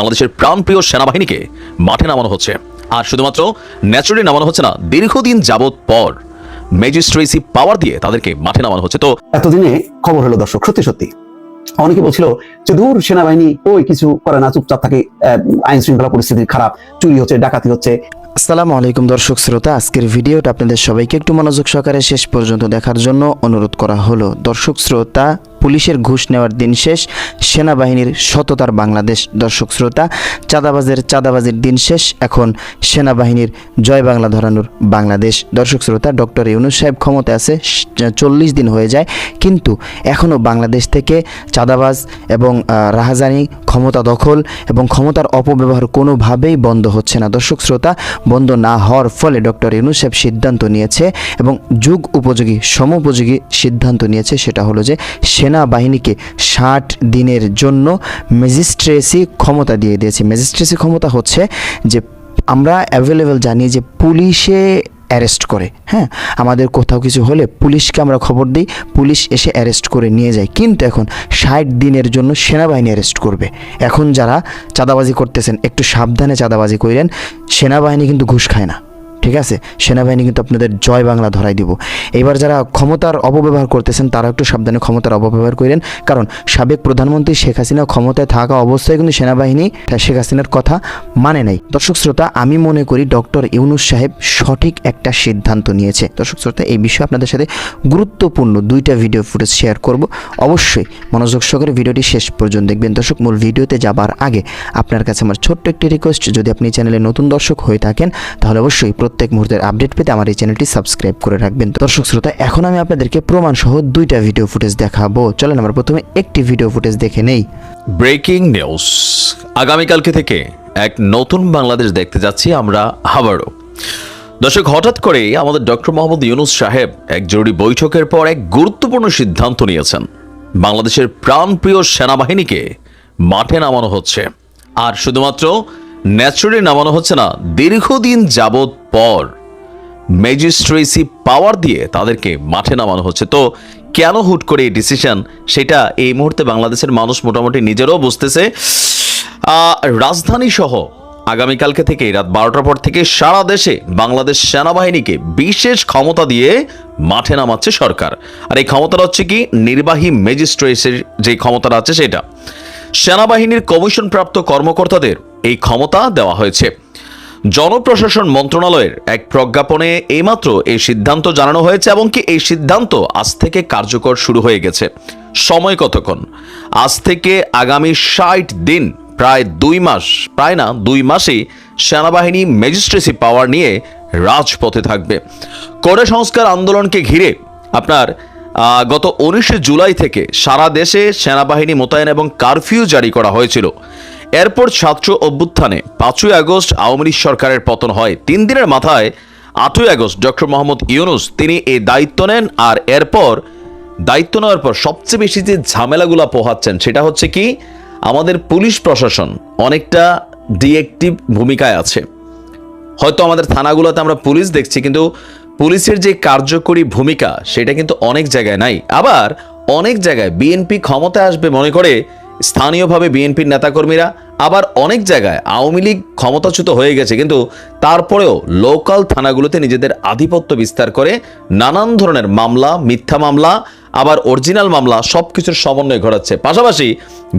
বাংলাদেশের প্রাণপ্রিয় সেনাবাহিনীকে মাঠে নামানো হচ্ছে। আর শুধুমাত্র ন্যাচুরালি নামানো হচ্ছে না দীর্ঘদিন যাবৎ পর ম্যাজিস্ট্রেসি পাওয়ার দিয়ে তাদেরকে মাঠে নামানো হচ্ছে। তো এতদিনে খবর হলো দর্শক সত্যি সত্যি। অনেকে বলছিল যে দূর সেনাবাহিনী ওই কিছু করে না চুপচাপ থাকে আইন শৃঙ্খলা পরিস্থিতি খারাপ চুরি হচ্ছে ডাকাতি হচ্ছে। আসসালামু আলাইকুম দর্শক শ্রোতা আজকের ভিডিওটা আপনাদের সবাইকে একটু মনোযোগ সহকারে শেষ পর্যন্ত দেখার জন্য অনুরোধ করা হলো। দর্শক শ্রোতা পুলিশের ঘুষ নেওয়ার দিন শেষ, সেনাবাহিনীর সততার বাংলাদেশ দর্শক শ্রোতা, চাঁদাবাজের চাঁদাবাজির দিন শেষ, এখন সেনাবাহিনীর জয় বাংলা ধরানোর বাংলাদেশ দর্শক শ্রোতা, ডক্টর ইউনুস সাহেব ক্ষমতা আছে চল্লিশ দিন হয়ে যায়, কিন্তু এখনও বাংলাদেশ থেকে চাঁদাবাজ এবং রাহাজানি ক্ষমতা দখল এবং ক্ষমতার অপব্যবহার কোনোভাবেই বন্ধ হচ্ছে না। দর্শক শ্রোতা, বন্ধ না হওয়ার ফলে ডক্টর ইউনুস সাহেব সিদ্ধান্ত নিয়েছে এবং যুগ উপযোগী, সমোপযোগী সিদ্ধান্ত নিয়েছে, সেটা হলো যে সেনাবাহিনীকে ষাট দিনের জন্য ম্যাজিস্ট্রেসি ক্ষমতা দিয়ে দিয়েছে। ম্যাজিস্ট্রেসি ক্ষমতা হচ্ছে যে আমরা অ্যাভেলেবেল জানি যে পুলিশে অ্যারেস্ট করে হ্যাঁ? আমাদের কোথাও কিছু হলে পুলিশকে আমরা খবর দিই, পুলিশ এসে অ্যারেস্ট করে নিয়ে যায়। কিন্তু এখন ষাট দিনের জন্য সেনাবাহিনী অ্যারেস্ট করবে। এখন যারা চাঁদাবাজি করতেছেন, একটু সাবধানে চাঁদাবাজি করেন সেনাবাহিনী কিন্তু ঘুষ খায় না। ঠিক আছে? সেনাবাহিনী কিন্তু আপনাদের জয় বাংলা ধরাই দিব। এবার যারা ক্ষমতার অপব্যবহার করতেছেন, তারা একটু সাবধানে ক্ষমতার অপব্যবহার করেন। কারণ সাবেক প্রধানমন্ত্রী শেখ হাসিনা ক্ষমতায় থাকা অবস্থায় কিন্তু সেনাবাহিনী শেখ হাসিনার কথা মানে নাই। দর্শক শ্রোতা, আমি মনে করি ডক্টর ইউনুস সাহেব সঠিক একটা সিদ্ধান্ত নিয়েছে। দর্শক শ্রোতা, এই বিষয়ে আপনাদের সাথে গুরুত্বপূর্ণ দুইটা ভিডিও ফুটেজ শেয়ার করব। অবশ্যই মনোযোগ সহকারে ভিডিওটি শেষ পর্যন্ত দেখবেন। দর্শক, মূল ভিডিওতে যাবার আগে আপনার কাছে আমার ছোট্ট একটি রিকোয়েস্ট যদি আপনি চ্যানেলে নতুন দর্শক হয়ে থাকেন, তাহলে অবশ্যই প্রত্যেক মুহূর্তের আপডেট পেতে আমার এই চ্যানেলটি সাবস্ক্রাইব করে রাখবেন। দর্শক শ্রোতা, এখন আমি আপনাদেরকে প্রমাণ সহ দুইটা ভিডিও ফুটেজ দেখাবো। চলেন আমরা প্রথমে একটি ভিডিও ফুটেজ দেখে নেই। ব্রেকিং নিউজ আগামীকালকে থেকে এক নতুন বাংলাদেশ দেখতে যাচ্ছি আমরা আবারও। দর্শক, হঠাৎ করে আমাদের ডক্টর মোহাম্মদ ইউনুস সাহেব এক জরুরি বৈঠকের পর এক গুরুত্বপূর্ণ সিদ্ধান্ত নিয়েছেন। বাংলাদেশের প্রাণপ্রিয় সেনাবাহিনীকে মাঠে নামানো হচ্ছে। আর শুধুমাত্র ন্যাচুরালি নামানো হচ্ছে না, দীর্ঘদিন যাবৎ পর ম্যাজিস্ট্রেসি পাওয়ার দিয়ে তাদেরকে মাঠে নামানো হচ্ছে। তো কেন হুট করে এই ডিসিশন সেটা এই মুহূর্তে বাংলাদেশের মানুষ মোটামুটি নিজেরও বুঝতেছে। রাজধানী সহ আগামীকালকে থেকে রাত বারোটার পর থেকে সারা দেশে বাংলাদেশ সেনাবাহিনীকে বিশেষ ক্ষমতা দিয়ে মাঠে নামাচ্ছে সরকার। আর এই ক্ষমতাটা হচ্ছে কি? নির্বাহী ম্যাজিস্ট্রেটের যে ক্ষমতাটা আছে সেটা। সেনাবাহিনীর কমিশনপ্রাপ্ত কর্মকর্তাদের এই ক্ষমতা দেওয়া হয়েছে। জনপ্রশাসন মন্ত্রণালয়ের এক প্রজ্ঞাপনে এইমাত্র এই সিদ্ধান্ত জানানো হয়েছে এবং কি এই সিদ্ধান্ত আজ থেকে কার্যকর শুরু হয়ে গেছে। সময় কতক্ষণ? আজ থেকে আগামী ষাট দিন, প্রায় দুই মাস, প্রায় না, দুই মাসেই সেনাবাহিনী ম্যাজিস্ট্রেসি পাওয়ার নিয়ে রাজপথে থাকবে। করে সংস্কার আন্দোলনকে ঘিরে আপনার গত উনিশে জুলাই থেকে সারা দেশে সেনাবাহিনী মোতায়েন এবং কারফিউ জারি করা হয়েছিল। এরপর ছাত্র অভ্যুত্থানে পাঁচই আগস্ট আওয়ামী লীগ সরকারের পতন হয়। তিন দিনের মাথায় আটই আগস্ট ডক্টর মোহাম্মদ ইউনুস তিনি এই দায়িত্ব নেন আর এরপর দায়িত্ব নেওয়ার পর সবচেয়ে বেশি যে ঝামেলাগুলো পোহাচ্ছেন সেটা হচ্ছে কি, আমাদের পুলিশ প্রশাসন অনেকটা ডিএক্টিভ ভূমিকায় আছে। হয়তো আমাদের থানাগুলোতে আমরা পুলিশ দেখছি, কিন্তু পুলিশের যে কার্যকরী ভূমিকা সেটা কিন্তু অনেক জায়গায় নাই। আবার অনেক জায়গায় বিএনপি ক্ষমতায় আসবে মনে করে স্থানীয়ভাবে বিএনপির নেতাকর্মীরা আবার অনেক জায়গায় আওয়ামী লীগ ক্ষমতাচ্যুত হয়ে গেছে, কিন্তু তারপরেও লোকাল থানাগুলোতে নিজেদের আধিপত্য বিস্তার করে নানান ধরনের মামলা, মিথ্যা মামলা, আবার অরিজিনাল মামলা সব কিছুর সমন্বয় ঘটাচ্ছে। পাশাপাশি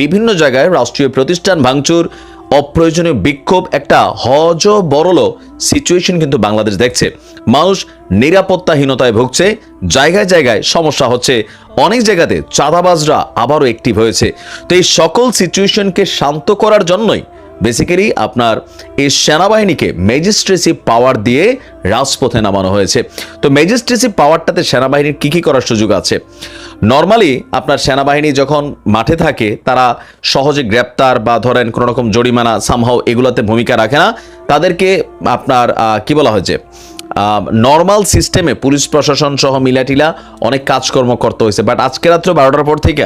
বিভিন্ন জায়গায় রাষ্ট্রীয় প্রতিষ্ঠান ভাঙচুর অপ্রয়োজনীয় বিক্ষোভ, একটা হজ বড়ল সিচুয়েশন কিন্তু বাংলাদেশ দেখছে। মানুষ নিরাপত্তাহীনতায় ভুগছে, জায়গায় জায়গায় সমস্যা হচ্ছে। অনেক জায়গাতে চাঁদাবাজরা আবারও অ্যাক্টিভ হয়েছে। তো এই সকল সিচুয়েশনকে শান্ত করার জন্যই বেসিক্যালি আপনার এই সেনাবাহিনীকে ম্যাজিস্ট্রেসি পাওয়ার দিয়ে রাজপথে নামানো হয়েছে। তো ম্যাজিস্ট্রেসি পাওয়ারটাতে সেনাবাহিনীর কী কী করার সুযোগ আছে? নর্মালি আপনার সেনাবাহিনী যখন মাঠে থাকে, তারা সহজে গ্রেপ্তার বা ধরেন কোনো রকম জরিমানা সামহাও এগুলোতে ভূমিকা রাখে না। তাদেরকে আপনার কি বলা হয়েছে নর্মাল সিস্টেমে পুলিশ প্রশাসন সহ মিলাটিলা অনেক কাজকর্ম করতে হয়েছে। বাট আজকে রাত্র বারোটার পর থেকে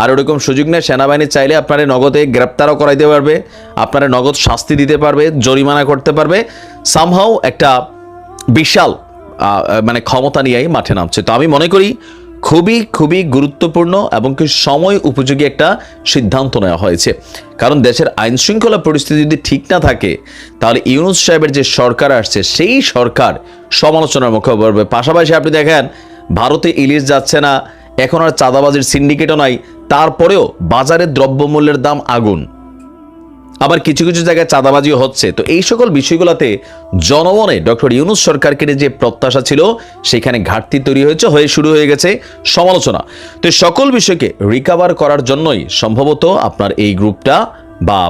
আর ওরকম সুযোগ নেই। সেনাবাহিনী চাইলে আপনারা নগদে গ্রেপ্তারও করাইতে পারবে, আপনারা নগদ শাস্তি দিতে পারবে, জরিমানা করতে পারবে। সামহাও একটা বিশাল মানে ক্ষমতা নিয়েই মাঠে নামছে। তো আমি মনে করি খুবই খুবই গুরুত্বপূর্ণ এবং কি সময় উপযোগী একটা সিদ্ধান্ত নেওয়া হয়েছে। কারণ দেশের আইন শৃঙ্খলা পরিস্থিতি যদি ঠিক না থাকে, তাহলে ইউনুস সাহেবের যে সরকার আসছে, সেই সরকার সমালোচনার মুখে পড়বে। পাশাপাশি আপনি দেখেন, ভারতে ইলিশ যাচ্ছে না, এখন আর চাঁদাবাজির সিন্ডিকেটও নাই, তারপরেও বাজারে দ্রব্যমূল্যের দাম আগুন। আবার কিছু কিছু জায়গায় চাঁদাবাজিও হচ্ছে। তো এই সকল বিষয়গুলোতে জনমনে ডক্টর ইউনুস সরকারকে যে প্রত্যাশা ছিল, সেখানে ঘাটতি তৈরি হয়েছে, হয়ে শুরু হয়ে গেছে সমালোচনা। তো সকল বিষয়কে রিকাভার করার জন্যই সম্ভবত আপনার এই গ্রুপটা বা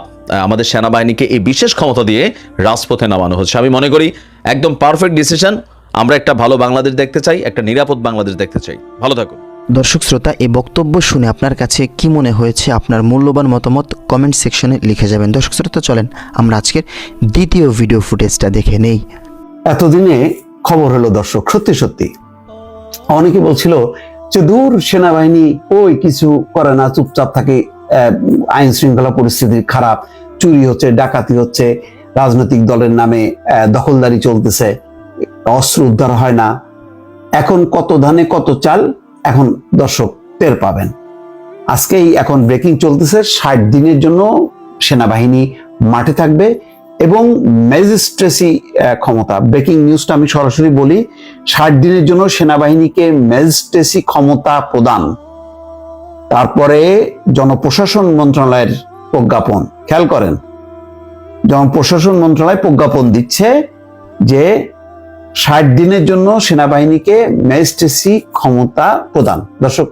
আমাদের সেনাবাহিনীকে এই বিশেষ ক্ষমতা দিয়ে রাজপথে নামানো হচ্ছে। আমি মনে করি একদম পারফেক্ট ডিসিশন আমরা একটা ভালো বাংলাদেশ দেখতে চাই, একটা নিরাপদ বাংলাদেশ দেখতে চাই। ভালো থাকুন। দর্শক শ্রোতা, এই বক্তব্য শুনে আপনার কাছে কি মনে হয়েছে? আপনার মূল্যবান মতামত কমেন্ট সেকশনে লিখে যাবেন। দর্শক শ্রোতা, চলেন আমরা আজকের দ্বিতীয় ভিডিও ফুটেজটা দেখে নেই। এতদিনে খবর হলো দর্শক, সত্যি সত্যি। অনেকে বলছিল যে দূর সেনাবাহিনী ওই কিছু করে না, চুপচাপ থাকে আইন শৃঙ্খলা পরিস্থিতি খারাপ, চুরি হচ্ছে, ডাকাতি হচ্ছে, রাজনৈতিক দলের নামে দখলদারি চলতেছে, অস্ত্র উদ্ধার হয় না। এখন কত ধানে কত চাল এখন দর্শক টের পাবেন। আজকেই এখন ব্রেকিং চলতেছে, ষাট দিনের জন্য সেনাবাহিনী মাঠে থাকবে এবং ম্যাজিস্ট্রেসি ক্ষমতা। ব্রেকিং নিউজটা আমি সরাসরি বলি, ষাট দিনের জন্য সেনাবাহিনীকে ম্যাজিস্ট্রেসি ক্ষমতা প্রদান। তারপরে জনপ্রশাসন মন্ত্রণালয়ের প্রজ্ঞাপন। খেয়াল করেন, জনপ্রশাসন মন্ত্রণালয় প্রজ্ঞাপন দিচ্ছে যে ষাট দিনের জন্য সেনাবাহিনীকে ম্যাজিস্ট্রেসি ক্ষমতা প্রদান। দর্শক,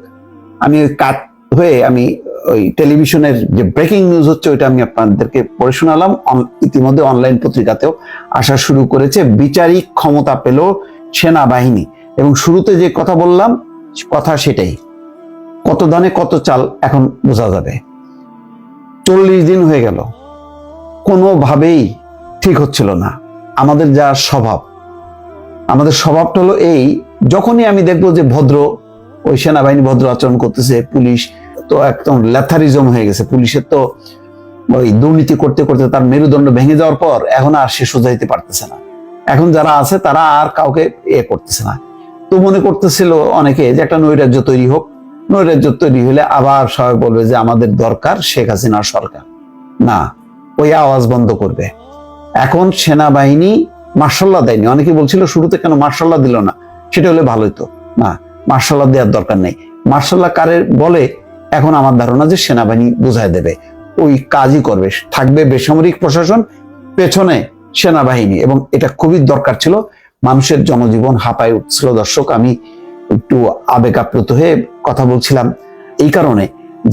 আমি ওই কাট হয়ে আমি ওই টেলিভিশনের যে ব্রেকিং নিউজ হচ্ছে, ওইটা আমি আপনাদেরকে পড়ে শোনালাম। ইতিমধ্যে অনলাইন পত্রিকাতেও আসা শুরু করেছে। বিচারিক ক্ষমতা পেল সেনাবাহিনী। এবং শুরুতে যে কথা বললাম, কথা সেটাই। কত দানে কত চাল এখন বোঝা যাবে। চল্লিশ দিন হয়ে গেল। কোনোভাবেই ঠিক হচ্ছিল না। আমাদের যা স্বভাব আমাদের স্বভাবটা হলো এই, যখনই আমি দেখব যে ভদ্র, ওই সেনাবাহিনী ভদ্র আচরণ করতেছে, পুলিশ, তো একদম ল্যাথারিজম হয়ে গেছে। পুলিশের তো ওই দুর্নীতি করতে করতে তার মেরুদণ্ড ভেঙে যাওয়ার পর এখন আর সে সোজাইতে পারতেছে না। এখন যারা আছে তারা আর কাউকে এ করতেছে না। তো মনে করতেছিল অনেকে যে একটা নৈরাজ্য তৈরি হোক, নৈরাজ্য তৈরি হলে আবার সবাই বলবে যে আমাদের দরকার শেখ হাসিনার সরকার। না, ওই আওয়াজ বন্ধ করবে। এখন সেনাবাহিনী মার্শাল্লাহ দেয়নি। অনেকে বলছিল শুরুতে কেন মার্শাল্লাহ দিল না? সেটা হলে ভালোই তো না, মার্শাল্লাহ দেওয়ার দরকার নেই। মার্শাল্লাহ কারের বলে? এখন আমার ধারণা যে সেনাবাহিনী বুঝাই দেবে। ওই কাজই করবে। থাকবে বেসামরিক প্রশাসন, পেছনে সেনাবাহিনী। এবং এটা খুবই দরকার ছিল। মানুষের জনজীবন হাঁপায় উঠছিল। দর্শক, আমি একটু আবেগ আপ্লুত হয়ে কথা বলছিলাম এই কারণে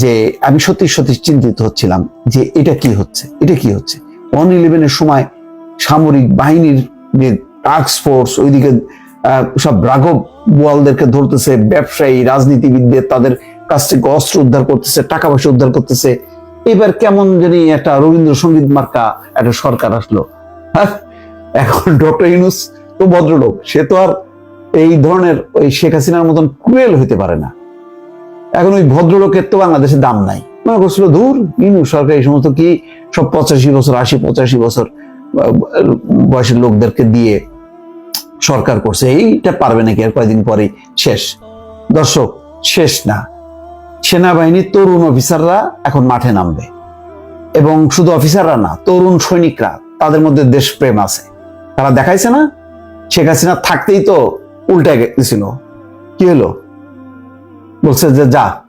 যে আমি সত্যি সত্যি চিন্তিত হচ্ছিলাম যে এটা কি হচ্ছে? এটা কি হচ্ছে? ওয়ান ইলেভেনের সময় সামরিক বাহিনীর যে ফোর্স ওইদিকে সব রাঘব বোয়ালদেরকে ধরতেছে, ব্যবসায়ী, রাজনীতিবিদদের তাদের কাছ থেকে অস্ত্র উদ্ধার করতেছে, টাকা পয়সা উদ্ধার করতেছে। এবার কেমন জানি একটা রবীন্দ্রসঙ্গীত মার্কা একটা সরকার আসলো। হ্যাঁ? এখন ডক্টর ইউনুস তো ভদ্রলোক, সে তো আর এই ধরনের ওই শেখ হাসিনার মতন ক্রুয়েল হইতে পারে না। এখন ওই ভদ্রলোকের তো বাংলাদেশে দাম নাই। মনে করছিল দূর ইউনুস সরকার এই সমস্ত কি সব পঁচাশি বছর, আশি, পঁচাশি বছর বয়সের লোকদেরকে দিয়ে সরকার করছে, এইটা পারবে নাকি? আর কয়েকদিন পরে শেষ। দর্শক, শেষ না। সেনাবাহিনীর তরুণ অফিসাররা এখন মাঠে নামবে। এবং শুধু অফিসাররা না, তরুণ সৈনিকরা, তাদের মধ্যে দেশপ্রেম আছে। তারা দেখাইছে না? শেখ হাসিনা থাকতেই তো উল্টে গেছিল। কি হলো? বলছে যে, যা,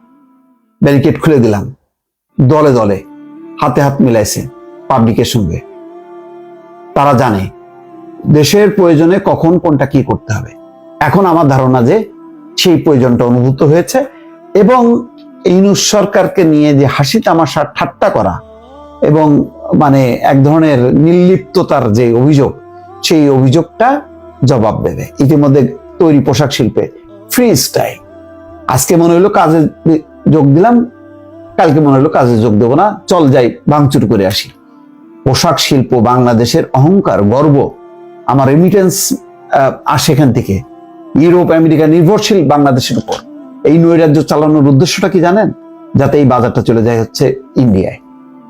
ব্যারিকেড খুলে দিলাম। দলে দলে হাতে হাত মিলাইছে পাবলিকের সঙ্গে। তারা জানে দেশের প্রয়োজনে কখন কোনটা কি করতে হবে। এখন আমার ধারণা যে সেই প্রয়োজনটা অনুভূত হয়েছে এবং ইউনুস সরকারকে নিয়ে যে হাসি তামাশা, ঠাট্টা করা এবং মানে এক ধরনের নির্লিপ্ততার যে অভিযোগ, সেই অভিযোগটা জবাব দেবে। ইতিমধ্যে তৈরি পোশাক শিল্পে ফ্রি স্টাইল আজকে মনে হলো কাজে যোগ দিলাম, কালকে মনে হলো কাজে যোগ দেবো না, চল যাই, ভাঙচুর করে আসি। পোশাক শিল্প বাংলাদেশের অহংকার, গর্ব, আমার রেমিটেন্স আসে এখান থেকে। ইউরোপ, আমেরিকা নির্ভরশীল বাংলাদেশের উপর। এই নৈরাজ্য চালানোর উদ্দেশ্যটা কি জানেন? যাতে এই বাজারটা চলে যায় হচ্ছে ইন্ডিয়ায়।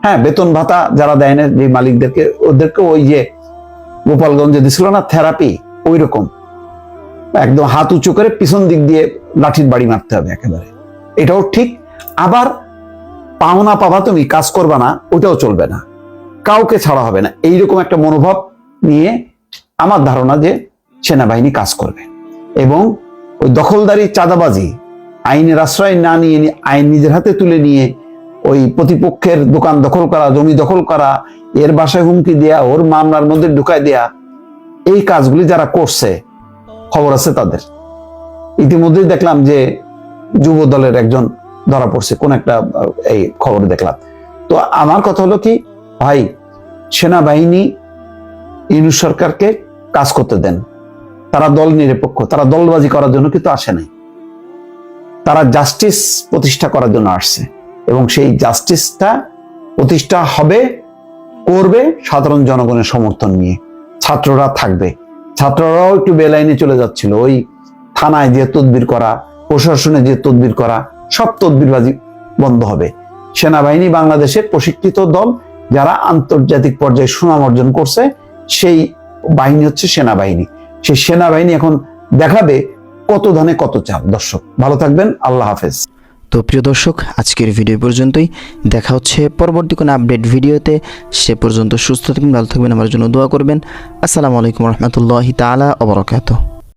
হ্যাঁ বেতন ভাতা যারা দেয় না, যে মালিকদেরকে, ওদেরকে ওই যে গোপালগঞ্জে দিছিল না থেরাপি ওই রকম একদম হাত উঁচু করে পিছন দিক দিয়ে লাঠির বাড়ি মারতে হবে একেবারে। এটাও ঠিক। আবার পাওনা পাবা তুমি, কাজ করবা না, ওটাও চলবে না। কাউকে ছাড়া হবে না। এইরকম একটা মনোভাব নিয়ে আমার ধারণা যে সেনাবাহিনী কাজ করবে। এবং ওই দখলদারি চাঁদাবাজি, আইনের আশ্রয় না নিয়ে আইন নিজের হাতে তুলে নিয়ে ওই প্রতিপক্ষের দোকান দখল করা, জমি দখল করা, এর বাসায় হুমকি দেয়া, ওর মামলার মধ্যে ঢুকায় দেয়া, এই কাজগুলি যারা করছে, খবর আছে তাদের। ইতিমধ্যেই দেখলাম যে যুব দলের একজন ধরা পড়ছে, কোন একটা এই খবর দেখলাম। তো আমার কথা হলো কি ভাই, সেনাবাহিনী ইউনুস সরকারকে কাজ করতে দেন। তারা দল নিরপেক্ষ, তারা দলবাজি করার জন্য কিন্তু আসে নাই। তারা জাস্টিস প্রতিষ্ঠা করার জন্য আসছে এবং সেই জাস্টিসটা প্রতিষ্ঠা হবে, করবে সাধারণ জনগণের সমর্থন নিয়ে। ছাত্ররা থাকবে। ছাত্ররাও একটু বেলাইনে চলে যাচ্ছিল। ওই থানায় যে তদবির করা, প্রশাসনে যে তদবির করা, সব তদবিরবাজি বন্ধ হবে। সেনাবাহিনী বাংলাদেশের প্রশিক্ষিত দল যারা আন্তর্জাতিক পর্যায়ে সুনাম অর্জন করছে, সেই বাহিনী হচ্ছে সেনাবাহিনী। সেই সেনাবাহিনী এখন দেখাবে কত ধানে কত চাপ দর্শক, ভালো থাকবেন, আল্লাহ হাফেজ। তো প্রিয় দর্শক, আজকের ভিডিও পর্যন্তই। দেখা হচ্ছে পরবর্তী কোনো আপডেট ভিডিওতে। সে পর্যন্ত সুস্থ থাকবেন, ভালো থাকবেন, আমার জন্য দোয়া করবেন। আসসালামু আলাইকুম রহমতুল্লাহি তালা অবরাকাতু